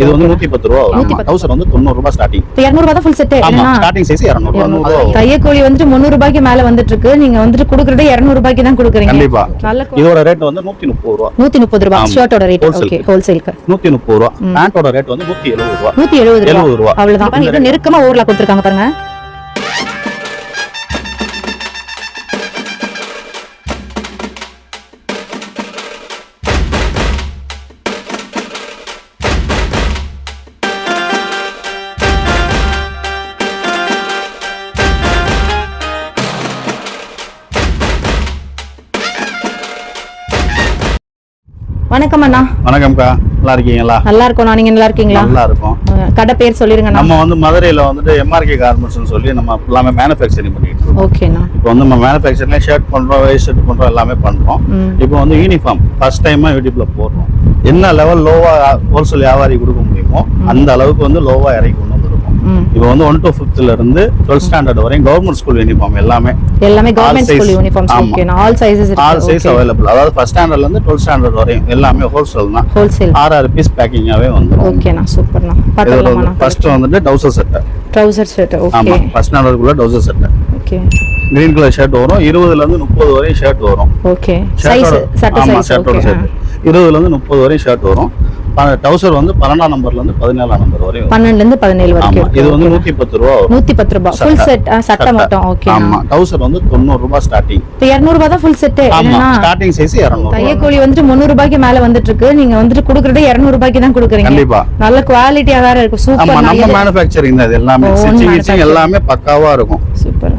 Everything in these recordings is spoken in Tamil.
இது வந்து நூத்தி பத்து ரூபா. தௌசண்ட் வந்து தொண்ணூறு ரூபாய் ஸ்டார்டிங் இரநூறுபா தான் ஃபுல் இல்லைன்னா? ஸ்டார்டிங் சைஸ் இரநூறு ரூபா நூறு ரூபா. வரும். தையக்கூலி வந்துட்டு முந்நூறு ரூபாய்க்கு மேல வந்துட்டு இருக்கு நீங்க வந்துட்டு கொடுக்கறதே இருநூறு ரூபாய்க்கு தான் கொடுக்குறீங்க. கண்டிப்பா. நல்ல இதோட ரேட் வந்து நூத்தி முப்பது ரூபா. நூத்தி முப்பது ரூபாய் ஆமா. ஷர்ட்டோட ரேட். ஓகே ஹோல்சேலுக்கு நூத்தி முப்பது ரூபா. பேண்டோட ரேட் வந்து நூத்தி எழுபது ரூபா. நூத்தி எழுபது ரூபாய் ரூபா. அவ்வளவுதான். இது நெருக்கமா ஊர்ல கொடுத்துருக்காங்க பாருங்க. வணக்கம் அண்ணா. வணக்கம்க்கா. நல்லா இருக்கீங்களா? நல்லா இருக்கோம் நீங்க நல்லா இருக்கீங்களா? நல்லா இருக்கும். கடை பேர் சொல்லிருங்கண்ணா நம்ம வந்து மதுரையில வந்துட்டு எம்ஆர்கே கார்மெண்ட்ஸ் சொல்லி நம்ம எல்லாமே மேனுஃபேக்சரிங் பண்ணிட்டு இருக்கோம். ஓகேண்ணா இப்போ வந்து நம்ம மேனுஃபேக்சரிங்ல ஷர்ட் பண்றோம் வேஸ்ட் ஷர்ட் பண்றோம் எல்லாமே பண்றோம். இப்போ வந்து யூனிஃபார்ம் ஃபர்ஸ்ட் டைமா யூடியூப்ல போடுறோம். என்ன லெவல் லோவா ஹோல்சேல் வியாபாரி கொடுக்க முடியுமோ அந்த அளவுக்கு வந்து லோவா இறக்கி இப்போ வந்து ஒன் டு ஃபிஃப்த்ல இருந்து டுவெல்த் ஸ்டாண்டர்ட் வரையும் கவர்மெண்ட் ஸ்கூல் யூனிஃபார்ம் எல்லாமே. எல்லாமே கவர்மெண்ட். ஸ்கூல். ஓகேண்ணா all sizes all size available அதாவது ஃபர்ஸ்ட் ஸ்டாண்டர்ட்ல இருந்து டுவெல்த் ஸ்டாண்டர்ட் வரையும் எல்லாமே ஹோல்சேல் தான். ஹோல்சேல் ஆறு பீஸ் பேக்கிங்காவே வந்துடும் ஓகேண்ணா சூப்பர்ண்ணா ஃபர்ஸ்ட் வந்துட்டு trouser set trouser shirt okay ஆமா first ஸ்டாண்டர்டுக்குள்ள trouser set okay green colour shirt வரும். இருபதுல இருந்து முப்பது வரையும் ஷர்ட் வரும். ஓகே சைஸ் சட்டை சைஸ் ஓகே இருபதுல இருந்து முப்பது வரையும் ஷர்ட் வரும். டவுசர் வந்து பன்னெண்டாம் நம்பர்ல இருந்து பதினேழாம் நம்பர் வரையும். 12 இருந்து பதினேழு வரைக்கும் இது வந்து நூத்தி பத்து ரூபா நூத்தி பத்து ரூபாய் ஃபுல். செட் சட்டை. மட்டும். ஓகே ஆமா டவுசர் வந்து தொண்ணூறு ரூபாய் ஸ்டார்டிங் இப்போ இருநூறு ரூபாய் தான் ஃபுல் செட்டு ஆமா ஸ்டார்டிங் சைஸ் இரநூறு தையக்கூலி வந்துட்டு முந்நூறு ரூபாய்க்கு மேல வந்துட்டு இருக்கு நீங்க வந்துட்டு கொடுக்கறதே இருநூறு ரூபாய்க்கு தான் கொடுக்குறீங்க. கண்டிப்பா. நல்ல குவாலிட்டியா வேற இருக்கு ஆமா சூப்பர் நம்ம மேனுஃபேக்சரிங் தான் இது எல்லாமே. ஸ்டிச்சிங். எல்லாமே பக்காவா இருக்கும். சூப்பர்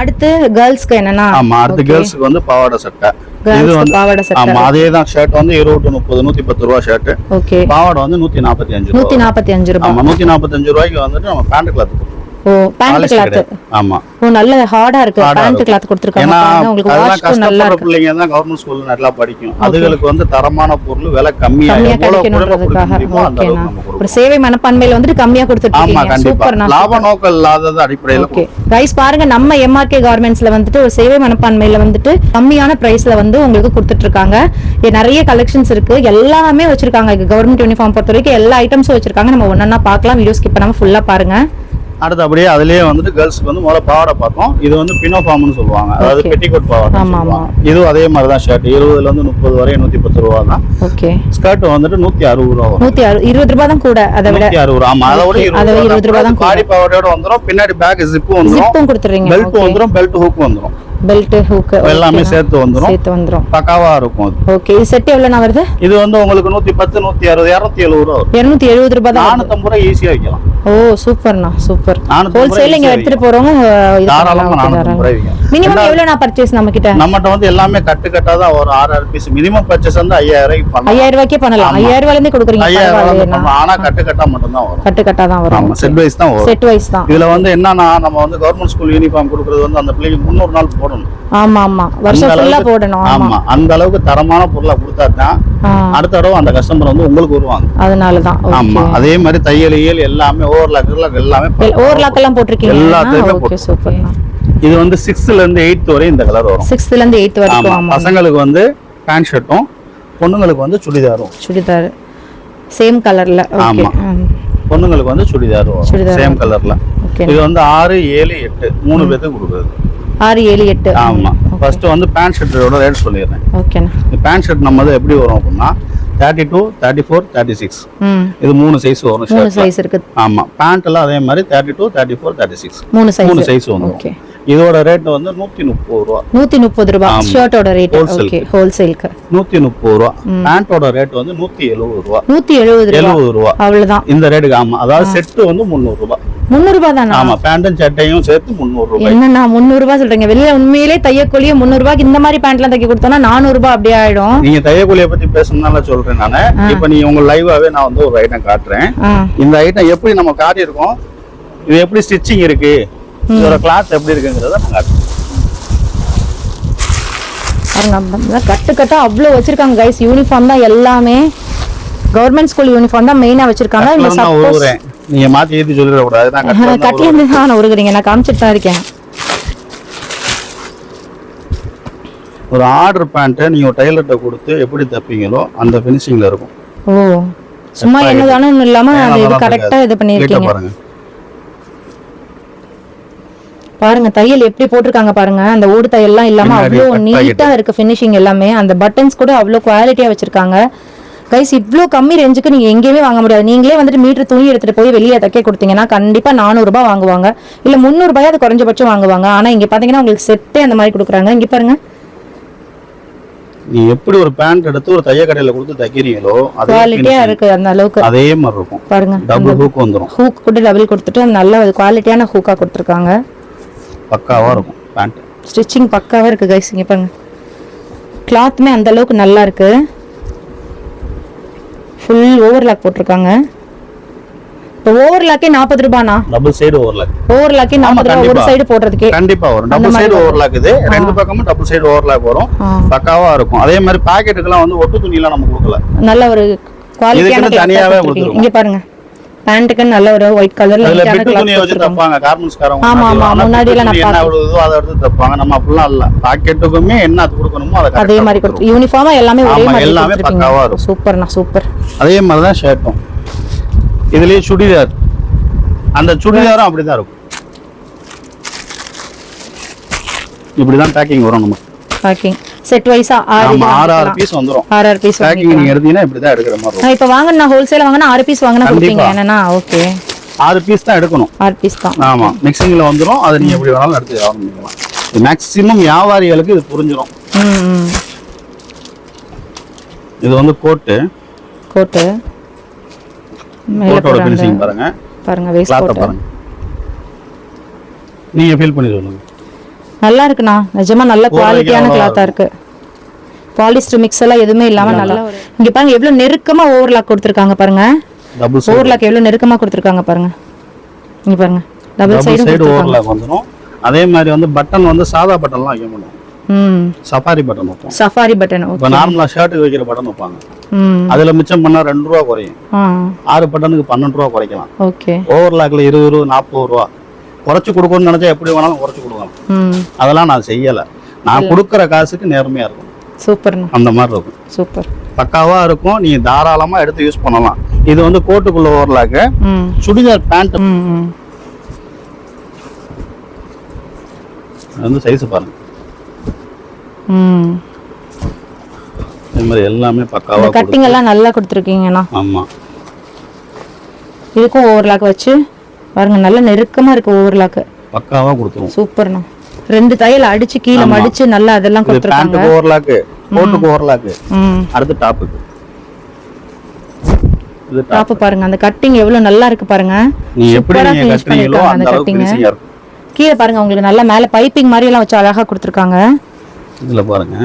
அடுத்து கேர்ள்ஸ்க்கு என்னன்னா ஆமா அடுத்து கேர்ள்ஸ்க்கு வந்து பாவாடை சட்டை. பாவாடை ஆமா அதே தான் ஷர்ட் வந்து இருபது முப்பது நூத்தி பத்து ரூபா ஷர்ட் ஓகே பாவாடை வந்து நூத்தி நாற்பத்தி அஞ்சு நூத்தி ரூபா நாற்பத்தி அஞ்சு ரூபாய் ஆமா நூத்தி நாற்பத்தஞ்சு ரூபாய்க்கு வந்துட்டு நம்ம பேண்ட் கிளாத் ஓ பேண்ட் கிளாத் ஆமா. ஓ நல்ல ஹார்டா இருக்கு. பேண்ட். கிளாத் கொடுத்துருக்காங்க உங்களுக்கு வாஷ்க்கும் நல்லா இருக்கு. பிள்ளைங்க தான் கவர்மெண்ட் ஸ்கூல்ல நல்லா படிக்கும். அதுகளுக்கு வந்து தரமான பொருள் விலை கம்மியா கம்மியா எவ்வளவு குறைவா கொடுக்க கிடைக்கணுன்றதுக்காக முடியுமோ அந்த அளவுக்கு ஓகேண்ணா நம்ம ஒரு சேவை மனப்பான்மையில வந்துட்டு கம்மியா கொடுத்துட்டு இருக்கீங்க. சூப்பர்ண்ணா லாப நோக்கம் இல்லாதது அடிப்படையில ஓகே கைஸ் பாருங்க நம்ம எம்ஆர்கே கார்மெண்ட்ஸ்ல வந்துட்டு ஒரு சேவை மனப்பான்மையில வந்துட்டு கம்மியான பிரைஸ்ல வந்து உங்களுக்கு கொடுத்துட்டு இருக்காங்க. நிறைய கலெக்ஷன்ஸ் இருக்கு. எல்லாமே வச்சிருக்காங்க. கவர்மெண்ட் யூனிஃபார்ம் பொறுத்த வரைக்கும் எல்லா ஐட்டம்ஸும் வச்சிருக்காங்க. நம்ம ஒன்னொன்னா பார்க்கலாம். வீடியோ ஸ்கிப் பண்ணாம ஃபுல்லா பாருங்க. அடுத்து அப்படியே அதுலயே வந்துட்டு கேர்ள்ஸ்க்கு வந்து முதல்ல பாவாடை பார்த்தோம் இது வந்து பினோஃபார்ம்னு சொல்லுவாங்க. அதாவது. பெட்டிகோட் பாவாடை இதுவும் அதே மாதிரி தான் ஷர்ட் இருபதுல இருந்து முப்பது வரை நூத்தி பத்து ரூபா தான். ஓகே ஸ்கர்ட் வந்துட்டு நூத்தி அறுபது ரூபா நூத்தி இருபது ரூபாய் தான் கூட. அதை விட அறுபது ரூபா. ஆமா அதை விட இருபது ரூபா தான். கூட. பாடி பாவாடையோட வந்துரும். பின்னாடி பேக் ஜிப்பு கொடுத்துறீங்க பெல்ட் வந்துரும். பெல்ட் ஹூக் வந்துரும். பெல்ட் ஹூக் எல்லாமே சேர்த்து வந்துரும். சேர்த்து வந்துரும். பக்காவா இருக்கும் அது. ஓகே இது செட் எவ்வளவுனா வருது? இது வந்து உங்களுக்கு நூத்தி பத்து நூத்தி அறுபது இருநூத்தி எழுபது ரூபா வரும். இருநூத்தி எழுபது ரூபாய் தான் வருது. நானூத்தம்பது ரூபா ஈஸியா வைக்கலாம் ஓ சூப்பர்ண்ணா சூப்பர். ஹோல்சேல் இங்க எடுத்துட்டு போறவங்க. மினிமம் எவ்வளவு நான் பர்ச்சேஸ் நம்ம கிட்ட நம்மகிட்ட? வந்து எல்லாமே கட்டு கட்டா தான் ஒரு ஆறு ஆறு பீஸ் மினிமம் பர்ச்சேஸ் வந்து ஐயாயிரம் ரூபாய்க்கு ஐயாயிரம் ரூபாய்க்கே பண்ணலாம். ஐயாயிரம் ரூபாயில இருந்தே கொடுக்குறீங்க. ஐயாயிரம் ஆனா கட்டு கட்டா மட்டும் தான் வரும். கட்டு கட்டா தான் வரும். செட் வைஸ் தான் வரும். செட் வைஸ் தான். இதுல வந்து என்னன்னா நம்ம வந்து கவர்மெண்ட் ஸ்கூல் யூனிஃபார்ம் கொடுக்கறது வந்து அந்த பிள்ளைக்கு முந்நூறு நாள் போடணும். ஆமா ஆமா. வருஷம் ஃபுல்லா போடணும். ஆமா. அந்த அளவுக்கு தரமான பொருளா கொடுத்தா தான் அடுத்த தடவை அந்த கஸ்டமர் வந்து உங்களுக்கு வருவாங்க. அதனாலதான். ஆமா. அதே மாதிரி தையல் எல்லாமே ஓவர்லாக் எல்லாமே ஓவர்லாக் எல்லாம் போட்டிருக்கீங்க எல்லாத்துலயுமே ஓகே சூப்பர் இது வந்து சிக்ஸ்த்ல இருந்து எயித் வரை இந்த கலர் வரும். சிக்ஸ்த்ல இருந்து எயித் வரைக்கும் ஆமா பசங்களுக்கு வந்து பேண்ட் ஷர்ட்டும் பொண்ணுங்களுக்கு வந்து சுடிதாரும் சுடிதார். சேம் கலர்ல ஓகே ஆமா. பொண்ணுங்களுக்கு வந்து சுடிதார் வரும். சேம் கலர்ல ஓகே இது வந்து ஆறு ஏழு எட்டு. மூணு பேத்துக்கு கொடுக்குறது. ஆறு ஏழு எட்டு. ஆமா. ஃபர்ஸ்ட் வந்து பேண்ட் ஷர்ட்டோட ரேட் சொல்லிடுறேன். இந்த பேண்ட் ஷர்ட் நம்ம எப்படி வரும் அப்படின்னா thirty two thirty four thirty six இது மூணு சைஸ் வரும் மூணு சைஸ் இருக்கு. ஆமா. பேண்ட் எல்லாம் அதே மாதிரி thirty two thirty four thirty six மூணு மூணு சைஸ் சைஸ் வந்துரும் ஓகே இதோட ரேட் வந்து நூத்தி முப்பது ரூபா. நூத்தி முப்பது ஆமா. ஷர்ட்டோட ரேட். ஓகே ஹோல்சேலுக்கு நூத்தி முப்பது ரூபா. பேண்டோட ரேட் வந்து நூத்தி எழுபது ரூபா. நூத்தி எழுபது ரூபாய் எழுபது ரூபா. அவ்வளவுதான். இந்த ரேட்டுக்கு ஆமா. அதாவது செட்டு வந்து முந்நூறு ரூபாய் முந்நூறு ரூபாய் தானா? ஆமா. பேண்ட்டும் சட்டையும் சேர்த்து முந்நூறு ரூபாய். என்னண்ணா முந்நூறு ரூபாய் சொல்றீங்க? வெளியில உண்மையிலே தையக்கூலியே முந்நூறு ரூபாய்க்கு இந்த மாதிரி பேண்ட்லாம் தைக்க கொடுத்தோம்னா நானூறு ரூபாய் அப்படியே ஆயிடும். நீங்க தையக்கூலியை பத்தி பேசணும்னால சொல்றேன் நானு. இப்ப நீங்க உங்க லைவாவே நான் வந்து ஒரு ஐட்டம் காட்டுறேன். இந்த ஐட்டம் எப்படி நம்ம காட்டியிருக்கோம்? இது எப்படி ஸ்டிச்சிங் இருக்கு? இதோட கிளாத் எப்படி இருக்குங்கிறத பாருங்க கட்டு கட்டா அவ்வளோ வச்சிருக்காங்க கைஸ் யூனிஃபார்ம் தான் எல்லாமே. கவர்மெண்ட் ஸ்கூல் யூனிஃபார்ம் தான் மெயினா வச்சிருக்காங்க. நீங்க மாத்தி ஏத்தி சொல்லிட கூடாது. நான் கட்டில இருந்து நான் உருகுறீங்க நான் காமிச்சிட்டு தான் இருக்கேன். ஒரு ஆர்டர் பேண்ட்டை நீங்க டெய்லர்கிட்ட கொடுத்து எப்படி தைப்பீங்களோ அந்த ஃபினிஷிங்ல இருக்கும். ஓ. சும்மா என்னதானும் இல்லாம அது கரெக்டா இது பண்ணிருக்கீங்க பாருங்க. பாருங்க தையல் எப்படி போட்டிருக்காங்க பாருங்க. அந்த ஓடு தையல்லாம் இல்லாம அவ்வளோ நீட்டா இருக்கு ஃபினிஷிங் எல்லாமே. அந்த பட்டன்ஸ் கூட அவ்வளோ குவாலிட்டியா வச்சிருக்காங்க. கைஸ் இவ்ளோ கம்மி ரேஞ்சுக்கு நீங்க எங்கேயுமே வாங்க முடியாது. நீங்களே வந்துட்டு மீட்டர் துணி எடுத்துட்டு போய் வெளியே தைக்க கொடுத்தீங்கன்னா கண்டிப்பா 400 ரூபாய் வாங்குவாங்க. இல்ல 300 ரூபாய் அது குறைஞ்சபட்சம் வாங்குவாங்க. ஆனா இங்க பாத்தீங்கன்னா உங்களுக்கு செட்டே அந்த மாதிரி கொடுக்குறாங்க. இங்க பாருங்க. நீ எப்படி ஒரு பேண்ட் எடுத்து ஒரு தைய கடையில கொடுத்து தைக்கிறீங்களோ அதே குவாலிட்டியா இருக்கு அந்த அளவுக்கு. அதே மாதிரி இருக்கும். பாருங்க. டபுள் ஹூக் வந்துரும். ஹூக் கூட டபுள் கொடுத்துட்டு நல்ல குவாலிட்டியான ஹூக்கா கொடுத்துருக்காங்க. பக்காவா இருக்கும் பேண்ட் ஸ்டிச்சிங் பக்காவா இருக்கு கைஸ் இங்க பாருங்க. கிளாத்துமே அந்த அளவுக்கு நல்லா இருக்கு. ஃபுல் ஓவர்லாக் போட்டிருக்காங்க. இப்போ ஓவர்லாக்கே நாற்பது ரூபாண்ணா. டபுள் சைடு ஓவர்லாக் ஓவர்லாக்கே நாற்பது ரூபா ஒரு. சைடு போடுறதுக்கே. கண்டிப்பா வரும். டபுள் சைடு வரும். ஓவர்லாக் இது. ரெண்டு பக்கமும் டபுள் சைடு ஓவர்லாக் வரும். ஆ. பக்காவா இருக்கும். அதே மாதிரி பாக்கெட்டுக்கெல்லாம் வந்து ஒட்டு துணியெல்லாம் நம்ம கொடுக்கல. நல்ல ஒரு குவாலிட்டியான தனியாவே. இங்க பாருங்க. பேண்ட்டுக்கு நல்ல ஒரு ஒயிட் கலர்ல ஆமா, ஆமா, முன்னாடி எல்லாம் நான் தப்பாங்க. நம்ம அப்படிலாம் இல்ல. பாக்கெட்டுக்குமே என்ன அது கொடுக்கணுமோ அதை அதே மாதிரி. கொடுத்து யூனிஃபார்மா எல்லாமே ஒரே மாதிரி எல்லாமே பக்காவா இருக்கும். சூப்பர். அதே மாதிரி தான் ஷர்ட்டும் இதுலயே சுடிதார். அந்த சுடிதாரும் அப்படிதான் இருக்கும். இப்படிதான் பேக்கிங் வரும் நமக்கு. பேக்கிங் செட் வைஸா ஆறு ஆறு. பீஸ் வந்துரும். ஆறு ஆறு பீஸ் பேக்கிங் நீங்க எடுத்தீங்கன்னா இப்படிதான் எடுக்கிற மாதிரி இருக்கும். இப்போ வாங்கினா ஹோல்சேல் வாங்கினா ஆறு பீஸ் வாங்கினா. கொடுப்பீங்க. என்னன்னா ஓகே ஆறு பீஸ் தான் எடுக்கணும். ஆறு பீஸ் தான். ஆமா மிக்சிங்ல வந்துரும். அதை நீங்க எப்படி வேணாலும் எடுத்து வியாபாரம் பண்ணிக்கலாம் மேக்ஸிமம் வியாபாரிகளுக்கு இது புரிஞ்சிடும் இது வந்து கோட்டு. கோட்டு. கோட்டோட ஃபினிஷிங் பாருங்க. பாருங்க வேஸ்ட் பாருங்க. நீங்க ஃபீல் பண்ணி சொல்லுங்க. நல்லா இருக்குண்ணா நிஜமா நல்ல குவாலிட்டியான கிளாத்தா இருக்கு. பாலிஸ்டர் மிக்ஸ் எல்லாம் எதுவுமே இல்லாம நல்லா இங்க பாருங்க எவ்வளவு நெருக்கமா ஓவர்லாக் கொடுத்துருக்காங்க பாருங்க. ஓவர்லாக் எவ்வளவு நெருக்கமா கொடுத்துருக்காங்க பாருங்க. இங்க பாருங்க. டபுள் சைடு ஓவர்லாக் வந்துரும். அதே மாதிரி வந்து பட்டன் வந்து சாதா பட்டன்லாம் வைக்க முடியும் சஃபாரி பட்டன் வைப்போம். சஃபாரி பட்டன் இப்போ நார்மலா ஷர்ட்டுக்கு வைக்கிற பட்டன் வைப்பாங்க. அதுல மிச்சம் பண்ணா ரெண்டு ரூபா குறையும். ஆறு பட்டனுக்கு பன்னெண்டு ரூபா குறைக்கலாம். ஓகே ஓவர்லாக்ல இருபது ரூபா நாற்பது ரூபா. குறைச்சு கொடுக்கணும்னு நினைச்சா எப்படி வேணாலும் குறைச்சு கொடுக்கலாம். அதெல்லாம் நான் செய்யல. நான் கொடுக்குற காசுக்கு நேர்மையா இருக்கும். சூப்பர்ண்ணா. அந்த மாதிரி இருக்கும். சூப்பர். பக்காவா இருக்கும். நீங்க தாராளமா எடுத்து யூஸ் பண்ணலாம். இது வந்து கோட்டுக்குள்ள ஓவர்லாக்கு ம். சுடிதார் பேண்ட். வந்து சைஸ் பாருங்க. இது மாதிரி எல்லாமே பக்காவா இந்த கொடுத்து. கட்டிங் எல்லாம் நல்லா கொடுத்துருக்கீங்கண்ணா. ஆமா. இதுக்கும் ஓவர்லாக் வச்சு பாருங்க நல்ல நெருக்கமா இருக்கு ஓவர்லாக் பக்காவா கொடுத்துருவோம் சூப்பர்ண்ணா. ரெண்டு தையல் அடிச்சு கீழே மடிச்சு நல்லா அதெல்லாம் கொடுத்துருக்காங்க. பேண்ட்டுக்கு ஓவர்லாக்கு கோட்டுக்கு ஓவர்லாக்கு அடுத்து டாப்புக்கு. டாப் பாருங்க அந்த கட்டிங் எவ்வளவு நல்லா இருக்கு பாருங்க. நீ எப்படி நீங்க கட்டுறீங்களோ அந்த கட்டிங் கீழே பாருங்க உங்களுக்கு நல்லா மேல பைப்பிங் மாதிரி எல்லாம் வச்சு அழகா கொடுத்துருக்காங்க. இதுல பாருங்க.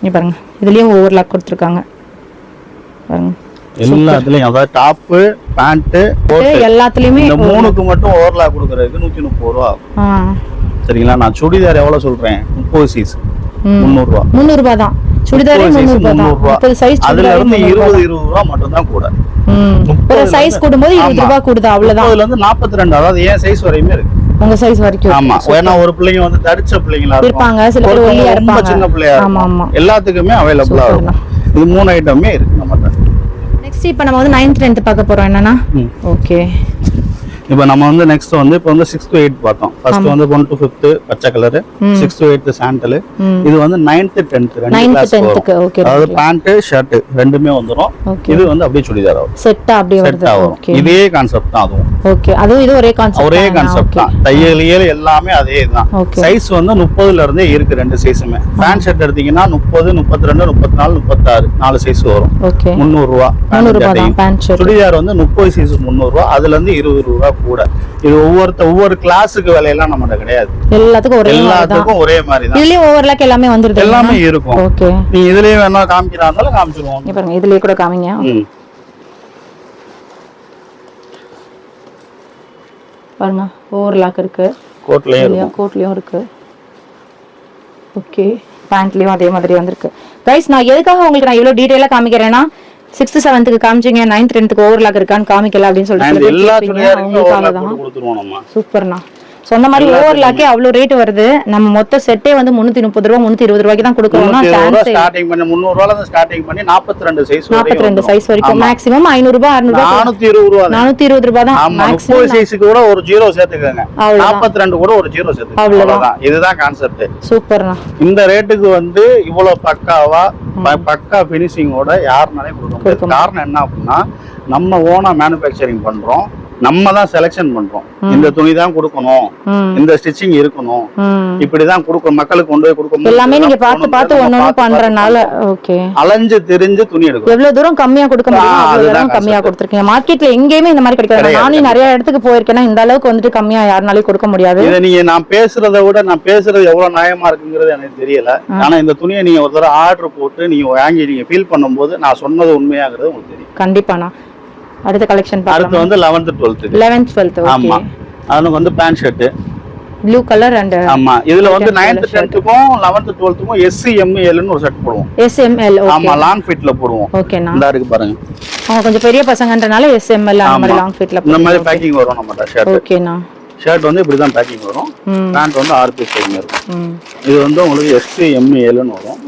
இங்க பாருங்க இதுலயும் ஓவர்லாக் கொடுத்துருக்காங்க. பாருங்க. எல்லாத்துலயும் அதாவது டாப்பு பேண்ட் எல்லாத்துலயுமே இந்த மூணுக்கு மட்டும் ஓவர்லாக் கொடுக்கறதுக்கு நூத்தி முப்பது ரூபா சரிங்களா? நான் சுடிதார் எவ்வளவு சொல்றேன்? முப்பது சைஸ். முந்நூறு ரூபா முந்நூறு ரூபாய் தான். சுடிதாரே முந்நூறு ரூபா. சைஸ் அதுல இருந்து இருபது. இருபது ரூபா மட்டும் தான் கூட ஒரு சைஸ் கூடும்போது இருபது. ரூபாய் கூடுது? அவ்வளவுதான். முப்பதுல இருந்து நாற்பத்தி ரெண்டு அதாவது ஏன் சைஸ் வரையுமே இருக்கு. உங்க சைஸ் வரைக்கும் ஆமா. ஏன்னா ஒரு பிள்ளைங்க வந்து தடிச்ச பிள்ளைங்களா இருப்பாங்க, சில பேர் ஒல்லியா ரொம்ப இருப்பாங்க. சின்ன பிள்ளையா ஆமா. எல்லாத்துக்குமே அவைலபிளா. இருக்கும். இது மூணு ஐட்டமே இருக்கு நம்மகிட்ட. நெக்ஸ்ட் இப்போ நம்ம வந்து நைன்த் டென்த் பார்க்க போறோம். என்னன்னா. ஓகே இப்போ நம்ம வந்து நெக்ஸ்ட் வந்து இப்போ வந்து சிக்ஸ் டு எயிட் பார்த்தோம். ஃபர்ஸ்ட் வந்து ஒன் டு ஃபிஃப்த் பச்சை colour six to eight sandal. இது வந்து நைன்த் டென்த் ரெண்டு கிளாஸ் அதாவது பேண்ட் ஷர்ட் ரெண்டுமே வந்துரும். ஓகே இது வந்து அப்படியே சுடிதார் ஆகும் செட்டா அப்படியே செட் ஆகும் இதே கான்செப்ட் தான் அதுவும். ஓகே அதுவும் இது ஒரே கான்செப்ட் ஒரே கான்செப்ட் தான். தையலியல் எல்லாமே அதே தான். சைஸ் வந்து முப்பதுல இருந்தே இருக்கு ரெண்டு சைஸுமே பேண்ட் ஷர்ட் எடுத்தீங்கன்னா முப்பது முப்பத்தி ரெண்டு முப்பத்தி நாலு முப்பத்தாறு நாலு சைஸ் வரும். முந்நூறு ரூபா. சுடிதார் வந்து முப்பது சைஸ் முந்நூறு ரூபா. அதுல இருந்து இருபது ரூபா கூட. இது ஒவ்வொருத்த ஒவ்வொரு கிளாஸுக்கு விலையெல்லாம் நம்மகிட்ட கிடையாது. எல்லாத்துக்கும் ஒரே எல்லாத்துக்கும் ஒரே மாதிரி தான். இதுலயும் ஓவர்லாக் எல்லாமே வந்துருது எல்லாமே இருக்கும். ஓகே நீ இதுலயே வேணா காமிக்கிறா இருந்தாலும் காமிச்சிருவோம் பாருங்க இதுலயே கூட காமிங்க. பாருங்க ஓவர்லாக் இருக்கு. கோட்லயும் இதுலயும் கோட்லயும் இருக்கு. ஓகே பேண்ட்லயும் அதே மாதிரி வந்திருக்கு. கைஸ் நான் எதுக்காக உங்களுக்கு நான் இவ்வளவு டீடைலா காமிக்கிறேன்னா சிக்ஸ்த் செவன்த்துக்கு காமிச்சிங்க நைன்த் டென்த்துக்கு ஓவர்லாக் இருக்கான்னு காமிக்கல அப்படின்னு சொல்லிட்டு எல்லா கேட்பீங்க. சூப்பர்ண்ணா சொன்ன மாதிரி ஓவர்லாக்கே அவ்வளவு ரேட் வருது. நம்ம மொத்த செட்டே வந்து முன்னூத்தி முப்பது ரூபா முன்னூத்தி இருபது ரூபாய்க்கு தான் இருபது சான்ஸ் ஸ்டார்டிங் பண்ணி முந்நூறு ரூபால இருந்து ஸ்டார்டிங் பண்ணி நாற்பத்தி ரெண்டு சைஸ் நாற்பத்தி ரெண்டு சைஸ் வரைக்கும். மேக்ஸிமம் ஐநூறு ரூபாய் அறுநூறு ரூபாய் நானூத்தி இருபது ரூபா தான். இருபது முப்பது சைஸுக்கு கூட ஒரு ஜீரோ சேர்த்துக்கோங்க. நாற்பத்தி ரெண்டு கூட ஒரு ஜீரோ சேர்த்துக்கோங்க. அவ்வளவுதான். இதுதான் கான்செப்ட் சூப்பர்ண்ணா இந்த ரேட்டுக்கு வந்து இவ்வளவு பக்காவா பக்கா பினிஷிங்கோட யாருனாலையும் கொடுக்க கொடுக்க முடியாது. காரணம் என்ன அப்படின்னா நம்ம ஓனா மேனுஃபேக்சரிங் பண்றோம். நம்ம தான் செலெக்ஷன் பண்றோம் இந்த துணி தான் கொடுக்கணும். இந்த ஸ்டிச்சிங் இருக்கணும். இப்படிதான் கொடுக்கணும். மக்களுக்கு கொண்டு போய் கொடுக்கணும். எல்லாமே நீங்க பார்த்து பார்த்து ஒண்ணு பண்றனால ஓகே. அலைஞ்சு தெரிஞ்சு துணி எடுக்கணும். எவ்வளவு தூரம் கம்மியா கொடுக்க முடியுமோ அவ்வளவு தூரம் கம்மியா. கொடுத்துருக்கீங்க. மார்க்கெட்ல எங்கேயுமே இந்த மாதிரி கிடைக்காது. நானும் நிறைய இடத்துக்கு போயிருக்கேன்னா இந்த அளவுக்கு வந்துட்டு கம்மியா யாருனாலையும் கொடுக்க முடியாது. இதை நீங்க நான் பேசுறதை விட நான் பேசுறது எவ்வளவு நியாயமா இருக்குங்கிறது எனக்கு தெரியல. ஆனா இந்த துணியை நீங்க ஒரு தடவை ஆர்டர் போட்டு நீங்க வாங்கி நீங்க ஃபீல் பண்ணும்போது நான் சொன்னது உண்மையாங்கிறது உங்களுக்கு தெரியும். கண்டிப்பாண்ணா அடுத்த கலெக்ஷன் அடுத்து வந்து லெவன்த் டுவெல்த்துக்கு லெவன்த் டுவெல்த் ஆமா. ஓகே அவனுக்கு வந்து pant shirt blue colour and ஆமா. இதுல வந்து Colour நைன்த் shirt. டென்த்துக்கும் லெவன்த் டுவெல்த்துக்கும் எஸ்சி எம்ஏஎல்னு ஒரு செட் போடுவோம். எஸ்எம்எல் ஆமா ஓகே லாங் ஃபிட்ல போடுவோம். ஓகேண்ணா இந்த இருக்கு பாருங்க. அவங்க கொஞ்சம் பெரிய பசங்கன்றனால எஸ்எம்எல் அந்த மாதிரி ஆமா. லாங் ஃபிட்ல இந்த மாதிரி பேக்கிங் வரும் நம்ம ஷர்ட் ஓகேண்ணா ஷர்ட் வந்து இப்படிதான் பேக்கிங் வரும். பேண்ட் வந்து ஆறு பீஸ் இருக்கும். இது வந்து உங்களுக்கு எஸ்சி எம்ஏஎல்னு வரும்.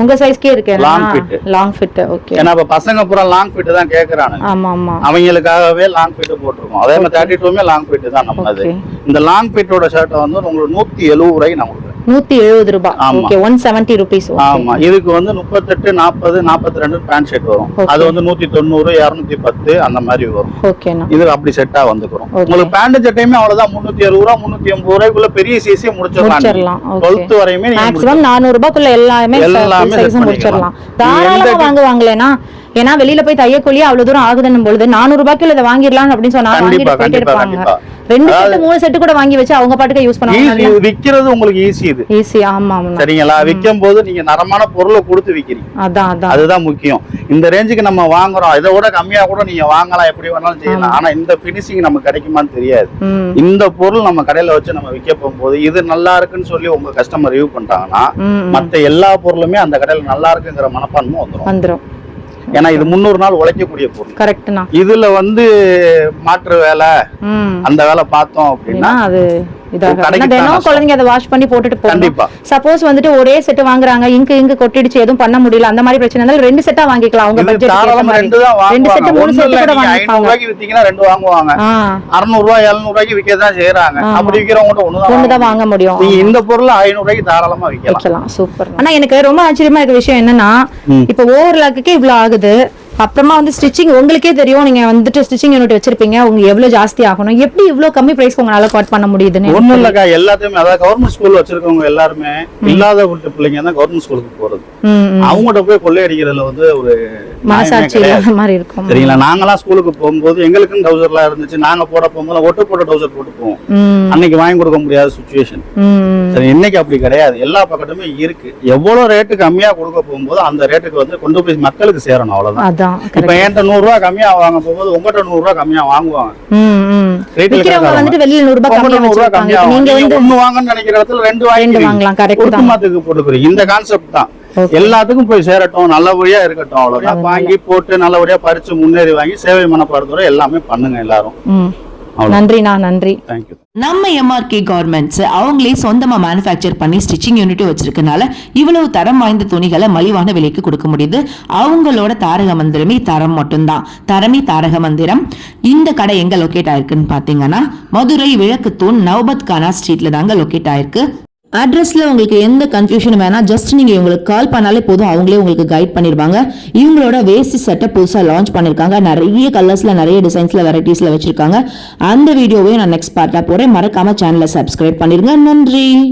உங்க சைஸ்க்கே இருக்கு Long fit. Long fit okay ஏன்னா இப்ப பசங்க பூரா லாங் ஃபிட் தான் கேக்குறானுங்க. ஆமா ஆமா. அவங்களுக்காகவே லாங் ஃபிட் போட்டிருக்கோம். அதே மாதிரி தேர்ட்டி டூமே லாங் ஃபிட் தான் நம்ம அது. இந்த லாங் ஃபிட்டோட ஷர்ட்டை வந்து உங்களுக்கு நூத்தி எழுபது ரூபாய்க்கு நான் நூத்தி எழுபது ரூபாய். ஓகே ஒன் செவன்டி ருபீஸ் ஆமா. இதுக்கு வந்து முப்பத்தெட்டு நாற்பது நாற்பத்தி ரெண்டு பேண்ட் ஷர்ட் வரும். அது வந்து நூத்தி தொண்ணூறு இருநூத்தி பத்து அந்த மாதிரி வரும். ஓகேண்ணா இது அப்படி செட்டா வந்துக்கிறோம். உங்களுக்கு பேண்ட் சட்டையுமே அவ்வளவுதான். முன்னூத்தி அறுபது ரூபா முன்னூத்தி எண்பது ரூபாய்க்குள்ள பெரிய சைஸே முடிச்சிடலாம். டுவெல்த் வரையுமே மேக்ஸிமம் நானூறு ரூபாய்க்குள்ள எல்லாமே எல்லாமே. முடிச்சிடலாம். தாராளமா வாங்குவாங்களேன்னா ஏன்னா வெளியில போய் தையக்கூலி அவ்வளவு தூரம் ஆகுதுன்னும் பொழுது நானூறு ரூபாய்க்குள்ள இதை வாங்கிடலாம் அப்படின்னு சொன்னா வாங்கிட்டு போயிட்டே இருப்பாங்க. ரெண்டு செட்டு மூணு செட்டு கூட வாங்கி வச்சு அவங்க பாட்டுக்கு யூஸ் பண்ணுவாங்க விக்கிறது உங்களுக்கு ஈஸி இது. ஈஸி ஆமா சரிங்களா? விற்கும் போது நீங்க நரமான பொருளை கொடுத்து விக்கிறீங்க. அதான் அதான். அதுதான் முக்கியம். இந்த ரேஞ்சுக்கு நம்ம வாங்குறோம். இதை விட கம்மியா கூட நீங்க வாங்கலாம் எப்படி வேணாலும் செய்யலாம். ஆனா இந்த பினிஷிங் நமக்கு கிடைக்குமான்னு தெரியாது. இந்த பொருள் நம்ம கடையில வச்சு நம்ம விற்க போகும்போது இது நல்லா இருக்குன்னு சொல்லி உங்க கஸ்டமர் ரிவ்யூ ம். மத்த எல்லா பொருளுமே அந்த கடையில நல்லா இருக்குங்கிற மனப்பான்மை வந்துடும் வந்துரும். ஏன்னா இது முந்நூறு நாள் உழைக்கக்கூடிய பொருள். கரெக்ட்னா இதுல வந்து மாற்று வேலை. அந்த வேலை பார்த்தோம் அப்படின்னா அது தினம். குழந்தைங்க அதை வாஷ் பண்ணி போட்டுட்டு போகணும். சப்போஸ் வந்துட்டு ஒரே செட் வாங்குறாங்க இங்கு இங்கு கொட்டிடுச்சு எதுவும் பண்ண முடியல அந்த மாதிரி பிரச்சனை இருந்தாலும் ரெண்டு செட்டா வாங்கிக்கலாம். உங்க பட்ஜெட் ரெண்டு ரெண்டு செட் வாங்குவாங்க. மூணு ஒண்ணு செட் இல்ல கூட நீங்க ஐநூறு வாங்கிப்பாங்க. ரூபாய்க்கு வித்தீங்கன்னா ரெண்டு வாங்குவாங்க. ஆ. அறுநூறு ரூபாய் எழுநூறு ரூபாய்க்கு விற்க தான் செய்யறாங்க ஆமா. அப்படி வாங்க வாங்க முடியும். நீங்க இந்த பொருள் ஐநூறு ரூபாய்க்கு தாராளமா விற்கலாம் வைக்கலாம். சூப்பர். ஆனா எனக்கு ரொம்ப ஆச்சரியமா இருக்க விஷயம் என்னன்னா. இப்ப ஓவர்லாக்குக்கே இவ்வளவு ஆகுது. அப்புறமா வந்து ஸ்டிச்சிங் உங்களுக்கே தெரியும். நீங்க வந்துட்டு ஸ்டிச்சிங் யூனிட் வச்சிருப்பீங்க. உங்க எவ்வளவு ஜாஸ்தி ஆகணும்? எப்படி இவ்வளவு கம்மி பிரைஸ்க்கு உங்களால கட் பண்ண முடியுதுன்னு ஒண்ணும் இல்லக்கா எல்லாத்தையுமே அதாவது கவர்மெண்ட் ஸ்கூல் வச்சிருக்கவங்க எல்லாருமே இல்லாத வீட்டு பிள்ளைங்க தான் கவர்மெண்ட் ஸ்கூலுக்கு போறது. அவங்ககிட்ட போய் கொள்ளையடிக்கிறதுல வந்து ஒரு இல்லாத மாதிரி இருக்கும். சரிங்களா? நாங்களாம் ஸ்கூலுக்கு போகும்போது எங்களுக்கும் டவுசர்லாம் இருந்துச்சு. நாங்க போட போகும்போது ஒட்டு போட்ட டவுசர் போட்டு போவோம். அன்னைக்கு வாங்கி கொடுக்க முடியாத சுச்சுவேஷன் சரி இன்னைக்கு அப்படி கிடையாது. எல்லா பக்கத்துமே இருக்கு. எவ்வளவு ரேட்டு கம்மியா கொடுக்க போகும்போது அந்த ரேட்டுக்கு வந்து கொண்டு போய் மக்களுக்கு சேரணும் அவ்வளவுதான். இப்ப. என்கிட்ட நூறு ரூபாய் கம்மியா வாங்க போகும்போது உங்ககிட்ட நூறு ரூபாய் கம்மியா வாங்குவாங்க. விக்கிறவங்க கடைக்காரங்க. வந்துட்டு வெளியில நூறு ரூபாய் கம்மியா வச்சிருப்பாங்க நீங்க வந்து ஒண்ணு வாங்கன்னு நினைக்கிற இடத்துல ரெண்டு வாங்கி வாங்கலாம் கரெக்ட் தான். போட்டுக்கிறீங்க. இந்த கான்செப்ட் தான். எல்லாத்துக்கும் போய் சேரட்டும். நல்லபடியா இருக்கட்டும். அவ்வளவுதான். வாங்கி போட்டு நல்லபடியா பறிச்சு முன்னேறி வாங்கி சேவை மனப்பாடத்தோட எல்லாமே பண்ணுங்க எல்லாரும். நன்றிண்ணா நன்றி. நம்ம எம்ஆர்கே கார்மெண்ட்ஸ் அவங்களே சொந்தமா மேனுஃபேக்சர் பண்ணி ஸ்டிச்சிங் யூனிட் வச்சிருக்கனால இவ்வளவு தரம் வாய்ந்த துணிகளை மலிவான விலைக்கு கொடுக்க முடியுது. அவங்களோட தாரக மந்திரமே தரம் மட்டும்தான். தரமே தாரக மந்திரம். இந்த கடை எங்க லொக்கேட் ஆயிருக்குன்னு பாத்தீங்கன்னா மதுரை விளக்கு தூண் நவபத் கானா ஸ்ட்ரீட்ல தாங்க லொக்கேட் ஆயிருக்கு. அட்ரஸில் உங்களுக்கு எந்த கன்ஃபியூஷனும் வேணாம் ஜஸ்ட் நீங்கள் இவங்களுக்கு கால் பண்ணாலே போதும். அவங்களே உங்களுக்கு கைட் பண்ணிருவாங்க. இவங்களோட வேஸ்ட் செட்டை புதுசாக லான்ச் பண்ணியிருக்காங்க நிறைய கலர்ஸில் நிறைய டிசைன்ஸில் வெரைட்டிஸில் வச்சுருக்காங்க. அந்த வீடியோவையும் நான் நெக்ஸ்ட் பார்ட்டாக போகிறேன் மறக்காமல் சேனலை சப்ஸ்கிரைப் பண்ணிடுங்க நன்றி!